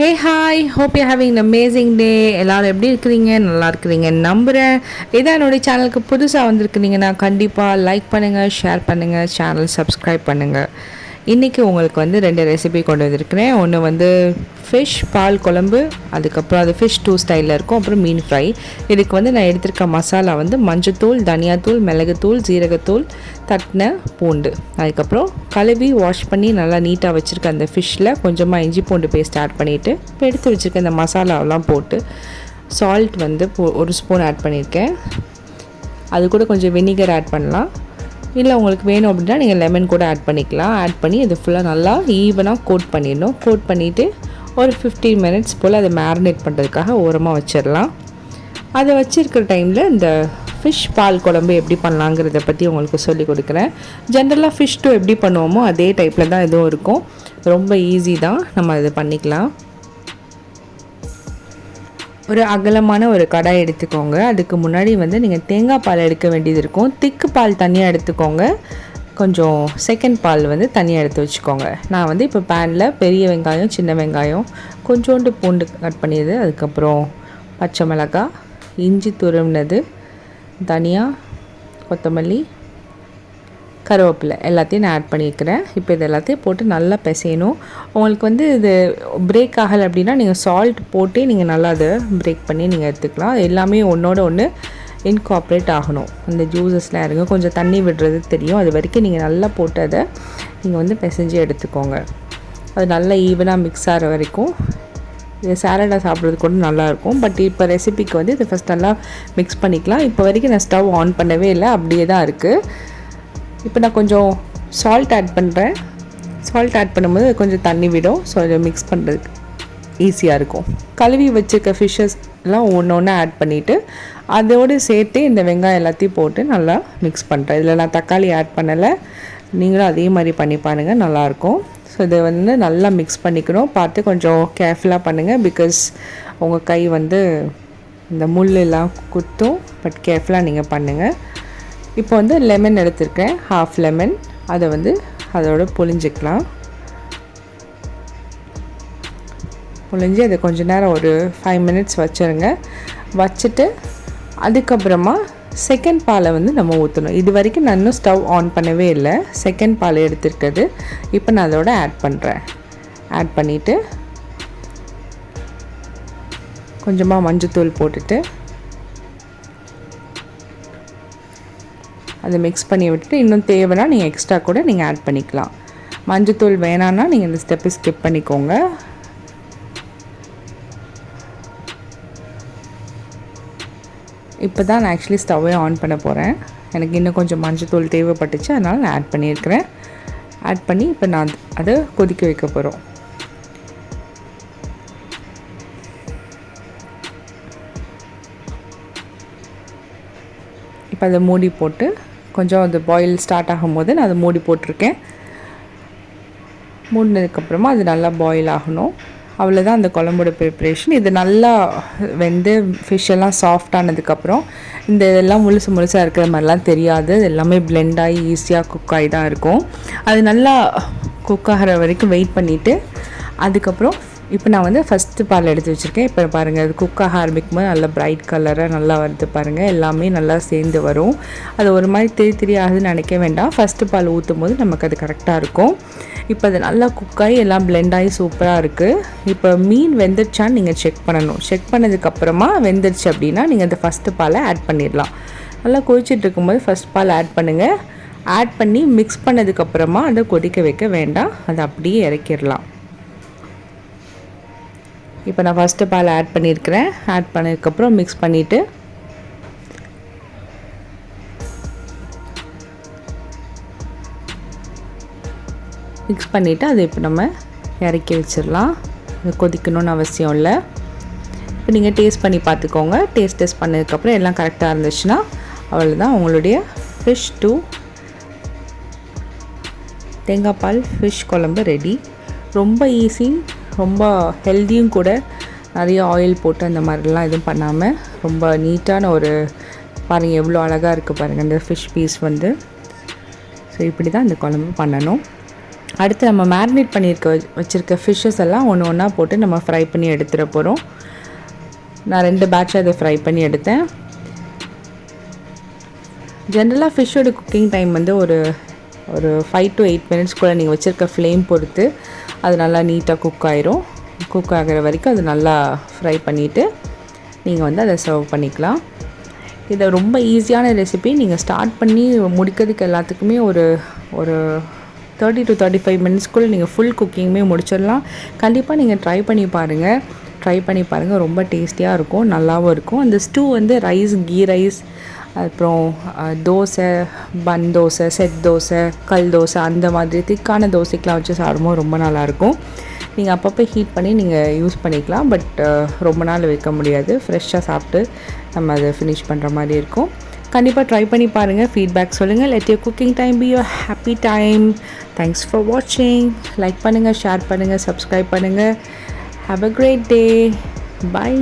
Hey hi hope you having amazing day எல்லோரும் எப்படி இருக்கிறீங்க? நல்லா இருக்கிறீங்க நம்புகிறேன் இதான் என்னுடைய சேனலுக்கு புதுசாக வந்திருக்கிறீங்கன்னா கண்டிப்பாக லைக் பண்ணுங்கள் ஷேர் பண்ணுங்கள் சேனல் சப்ஸ்கிரைப் பண்ணுங்கள் இன்றைக்கி உங்களுக்கு வந்து ரெண்டு ரெசிபி கொண்டு வந்திருக்கிறேன். ஒன்று வந்து ஃபிஷ் பால் குழம்பு அதுக்கப்புறம் அது ஃபிஷ் டூ ஸ்டைலில் இருக்கும். அப்புறம் மீன் ஃப்ரை இதுக்கு வந்து நான் எடுத்திருக்க மசாலா வந்து மஞ்சத்தூள் தனியாத்தூள் மிளகுத்தூள் ஜீரகத்தூள் தட்டின பூண்டு. அதுக்கப்புறம் கழுவி வாஷ் பண்ணி நல்லா நீட்டாக வச்சுருக்க அந்த ஃபிஷ்ஷில் கொஞ்சமாக இஞ்சி பூண்டு பேஸ்ட் ஆட் பண்ணிவிட்டு இப்போ எடுத்து வச்சுருக்க அந்த மசாலாவெலாம் போட்டு சால்ட் வந்து ஒரு ஸ்பூன் ஆட் பண்ணியிருக்கேன் அது கூட கொஞ்சம் வினிகர் ஆட் பண்ணலாம். இல்லை உங்களுக்கு வேணும் அப்படின்னா நீங்கள் லெமன் கூட ஆட் பண்ணிக்கலாம். ஆட் பண்ணி இது ஃபுல்லாக நல்லா ஈவனாக கோட் பண்ணிடணும். கோட் பண்ணிவிட்டு ஒரு ஃபிஃப்டீன் மினிட்ஸ் போல் அதை மேரினேட் பண்ணுறதுக்காக ஓரமாக வச்சிடலாம். அதை வச்சுருக்கிற டைமில் இந்த ஃபிஷ் பால் குழம்பு எப்படி பண்ணலாங்கிறத பற்றி உங்களுக்கு சொல்லி கொடுக்குறேன். ஜென்ரலாக ஃபிஷ் டூ எப்படி பண்ணுவோமோ அதே டைப்பில் தான் இதுவும் இருக்கும். ரொம்ப ஈஸி தான். நம்ம அதை பண்ணிக்கலாம். ஒரு அகலமான ஒரு கடாய் எடுத்துக்கோங்க. அதுக்கு முன்னாடி வந்து நீங்கள் தேங்காய் பால் எடுக்க வேண்டியது இருக்கும். திக்கு பால் தனியாக எடுத்துக்கோங்க. கொஞ்சம் செகண்ட் பால் வந்து தனியாக எடுத்து வச்சுக்கோங்க. நான் வந்து இப்போ பேனில் பெரிய வெங்காயம் சின்ன வெங்காயம் கொஞ்சோண்டு பூண்டு கட் பண்ணியது. அதுக்கப்புறம் பச்சை மிளகாய் இஞ்சி துருவினது தனியாக கொத்தமல்லி கருவேப்பிலை எல்லாத்தையும் நான் ஆட் பண்ணியிருக்கிறேன். இப்போ இது எல்லாத்தையும் போட்டு நல்லா பிசையணும். உங்களுக்கு வந்து இது பிரேக் ஆகலை அப்படின்னா நீங்கள் சால்ட் போட்டு நீங்கள் நல்லா அதை பிரேக் பண்ணி நீங்கள் எடுத்துக்கலாம். எல்லாமே ஒன்றோட ஒன்று இன்காப்ரேட் ஆகணும். அந்த ஜூஸஸ்லாம் இருங்க. கொஞ்சம் தண்ணி விடுறது தெரியும். அது வரைக்கும் நீங்கள் நல்லா போட்டு அதை நீங்கள் வந்து பிசைஞ்சு எடுத்துக்கோங்க. அது நல்லா ஈவனாக மிக்ஸ் ஆகிற வரைக்கும். இது சாலடாக சாப்பிட்றது கூட நல்லாயிருக்கும் பட் இப்போ ரெசிபிக்கு வந்து இதை ஃபஸ்ட் நல்லா மிக்ஸ் பண்ணிக்கலாம். இப்போ வரைக்கும் நான் ஸ்டவ் ஆன் பண்ணவே இல்லை. அப்படியே தான் இருக்குது இப்போ நான் கொஞ்சம் சால்ட் ஆட் பண்ணுறேன் சால்ட் ஆட் பண்ணும்போது கொஞ்சம் தண்ணி விடும். ஸோ அதை மிக்ஸ் பண்ணுறதுக்கு ஈஸியாக இருக்கும். கழுவி வச்சுருக்க ஃபிஷ்ஷஸ் எல்லாம் ஒன்று ஒன்று ஆட் பண்ணிவிட்டு அதோடு சேர்த்து இந்த வெங்காயம் எல்லாத்தையும் போட்டு நல்லா மிக்ஸ் பண்ணுறேன் இதில் நான் தக்காளி ஆட் பண்ணலை. நீங்களும் அதே மாதிரி பண்ணி பாருங்கள் நல்லாயிருக்கும் ஸோ இதை வந்து நல்லா மிக்ஸ் பண்ணிக்கணும். பார்த்து கொஞ்சம் கேர்ஃபுல்லாக பண்ணுங்கள் பிகாஸ் உங்கள் கை வந்து இந்த முள்ளெல்லாம் குத்தும் பட் கேர்ஃபுல்லாக நீங்கள் பண்ணுங்கள் இப்போ வந்து லெமன் எடுத்திருக்கேன். ஹாஃப் லெமன் அதை வந்து அதோட புழிஞ்சிக்கலாம். புழிஞ்சு அதை கொஞ்ச நேரம் ஒரு ஃபைவ் மினிட்ஸ் வச்சுருங்க. வச்சுட்டு அதுக்கப்புறமா செகண்ட் பாலை வந்து நம்ம ஊற்றணும் இது வரைக்கும் நான் இன்னும் ஸ்டவ் ஆன் பண்ணவே இல்லை. செகண்ட் பால் எடுத்துருக்கிறது. இப்போ நான் அதோட ஆட் பண்ணுறேன் ஆட் பண்ணிவிட்டு கொஞ்சமாக மஞ்சத்தூள் போட்டுட்டு அதை மிக்ஸ் பண்ணி விட்டுட்டு இன்னும் தேவைன்னா நீங்கள் எக்ஸ்ட்ரா கூட நீங்கள் ஆட் பண்ணிக்கலாம். மஞ்சத்தூள் வேணான்னா நீங்கள் இந்த ஸ்டெப்பை ஸ்கிப் பண்ணிக்கோங்க. இப்போ தான் நான் ஆக்சுவலி ஸ்டவ்வே ஆன் பண்ண போகிறேன் எனக்கு இன்னும் கொஞ்சம் மஞ்சத்தூள் தேவைப்பட்டுச்சு அதனால் நான் ஆட் பண்ணியிருக்கிறேன். ஆட் பண்ணி இப்போ நான் அதை கொதிக்க வைக்க போகிறோம் இப்போ அதை மூடி போட்டு கொஞ்சம் அது பாயில் ஸ்டார்ட் ஆகும்போது நான் அதை மூடி போட்டிருக்கேன். மூடினதுக்கப்புறமா அது நல்லா பாயில் ஆகணும். அவ்வளோதான் அந்த குழம்போட ப்ரிப்ரேஷன் இது நல்லா வெந்து ஃபிஷ் எல்லாம் சாஃப்ட் ஆனதுக்கப்புறம் இந்த இதெல்லாம் முழுசு முழுசாக இருக்கிற மாதிரிலாம் தெரியாது. இது எல்லாமே பிளெண்ட் ஆகி ஈஸியாக குக் ஆகி தான் இருக்கும். அது நல்லா குக் ஆகிற வரைக்கும் வெயிட் பண்ணிவிட்டு அதுக்கப்புறம் இப்போ நான் வந்து ஃபஸ்ட்டு பால் எடுத்து வச்சுருக்கேன். இப்போ பாருங்கள் அது குக் ஆக ஆரம்பிக்கும் போது நல்லா ப்ரைட் கலராக நல்லா வருது பாருங்கள் எல்லாமே நல்லா சேர்ந்து வரும். அது ஒரு மாதிரி திரி திரி ஆகுதுன்னு நினைக்க வேண்டாம். ஃபஸ்ட்டு பால் ஊற்றும் போது நமக்கு அது கரெக்டாக இருக்கும். இப்போ அது நல்லா குக்காகி எல்லாம் பிளெண்ட் ஆகி சூப்பராக இருக்குது இப்போ மீன் வெந்துருச்சான்னு நீங்கள் செக் பண்ணணும். செக் பண்ணதுக்கப்புறமா வெந்துருச்சு அப்படின்னா நீங்கள் அந்த ஃபஸ்ட்டு பாலை ஆட் பண்ணிடலாம். நல்லா கொதிச்சுட்டு இருக்கும்போது ஃபஸ்ட் பால் ஆட் பண்ணுங்கள் ஆட் பண்ணி மிக்ஸ் பண்ணதுக்கப்புறமா அதை கொதிக்க வைக்க வேண்டாம். அதை அப்படியே இறக்கிடலாம். இப்போ நான் ஃபஸ்ட்டு பால் ஆட் பண்ணியிருக்கிறேன். ஆட் பண்ணதுக்கப்புறம் மிக்ஸ் பண்ணிவிட்டு மிக்ஸ் பண்ணிவிட்டு அதை இப்போ நம்ம இறக்கி வச்சிடலாம். அது கொதிக்கணும்னு அவசியம் இல்லை. இப்போ நீங்கள் டேஸ்ட் பண்ணி பார்த்துக்கோங்க. டேஸ்ட் டெஸ்ட் பண்ணதுக்கப்புறம் எல்லாம் கரெக்டாக இருந்துச்சுன்னா அவ்வளோதான் உங்களுடைய ஃபிஷ் டூ தேங்காய் பால் ஃபிஷ் குழம்பு ரெடி ரொம்ப ஈஸி ரொம்ப ஹெல்த்தியும் கூட நிறைய ஆயில் போட்டு அந்த மாதிரிலாம் எதுவும் பண்ணாமல் ரொம்ப நீட்டான ஒரு பாருங்கள் எவ்வளோ அழகாக இருக்குது பாருங்கள் இந்த ஃபிஷ் பீஸ் வந்து. ஸோ இப்படி தான் இந்த குழம்பு பண்ணணும். அடுத்து நம்ம மேரினேட் பண்ணியிருக்க வச்சுருக்க ஃபிஷ்ஷஸ் எல்லாம் ஒன்று ஒன்றா போட்டு நம்ம ஃப்ரை பண்ணி எடுத்துட போகிறோம் நான் ரெண்டு பேட்ச் அதை ஃப்ரை பண்ணி எடுத்தேன். ஜென்ரலாக ஃபிஷ்ஷோட குக்கிங் டைம் வந்து ஒரு ஒரு ஃபைவ் டு எயிட் மினிட்ஸ்க்குள்ளே நீங்கள் வச்சுருக்க ஃப்ளேம் பொறுத்து அது நல்லா நீட்டாக குக் ஆயிரும். குக் ஆகிற வரைக்கும் அது நல்லா ஃப்ரை பண்ணிவிட்டு நீங்கள் வந்து அதை சர்வ் பண்ணிக்கலாம். இதை ரொம்ப ஈஸியான ரெசிபி நீங்கள் ஸ்டார்ட் பண்ணி முடிக்கிறதுக்கு எல்லாத்துக்குமே ஒரு ஒரு தேர்ட்டி டு தேர்ட்டி ஃபைவ் மினிட்ஸ்க்குள்ளே நீங்கள் ஃபுல் குக்கிங்குமே முடிச்சிடலாம். கண்டிப்பாக நீங்கள் ட்ரை பண்ணி பாருங்கள் ட்ரை பண்ணி பாருங்கள் ரொம்ப டேஸ்டியாக இருக்கும். நல்லாவும் இருக்கும். அந்த ஸ்டூ வந்து ரைஸ் கீ ரைஸ் அப்புறம் தோசை பன் தோசை செட் தோசை கல் தோசை அந்த மாதிரி திக்கான தோசைக்கெலாம் வச்சு சாப்பிடும்போது ரொம்ப நல்லாயிருக்கும். நீங்கள் அப்பப்போ ஹீட் பண்ணி நீங்கள் யூஸ் பண்ணிக்கலாம். பட் ரொம்ப நாள் வைக்க முடியாது. ஃப்ரெஷ்ஷாக சாப்பிட்டு நம்ம அதை ஃபினிஷ் பண்ணுற மாதிரி இருக்கும். கண்டிப்பாக ட்ரை பண்ணி பாருங்கள் ஃபீட்பேக் சொல்லுங்கள் let your cooking time be your happy time thanks for வாட்சிங் லைக் பண்ணுங்கள் ஷேர் பண்ணுங்கள் சப்ஸ்கிரைப் பண்ணுங்கள் have a great day bye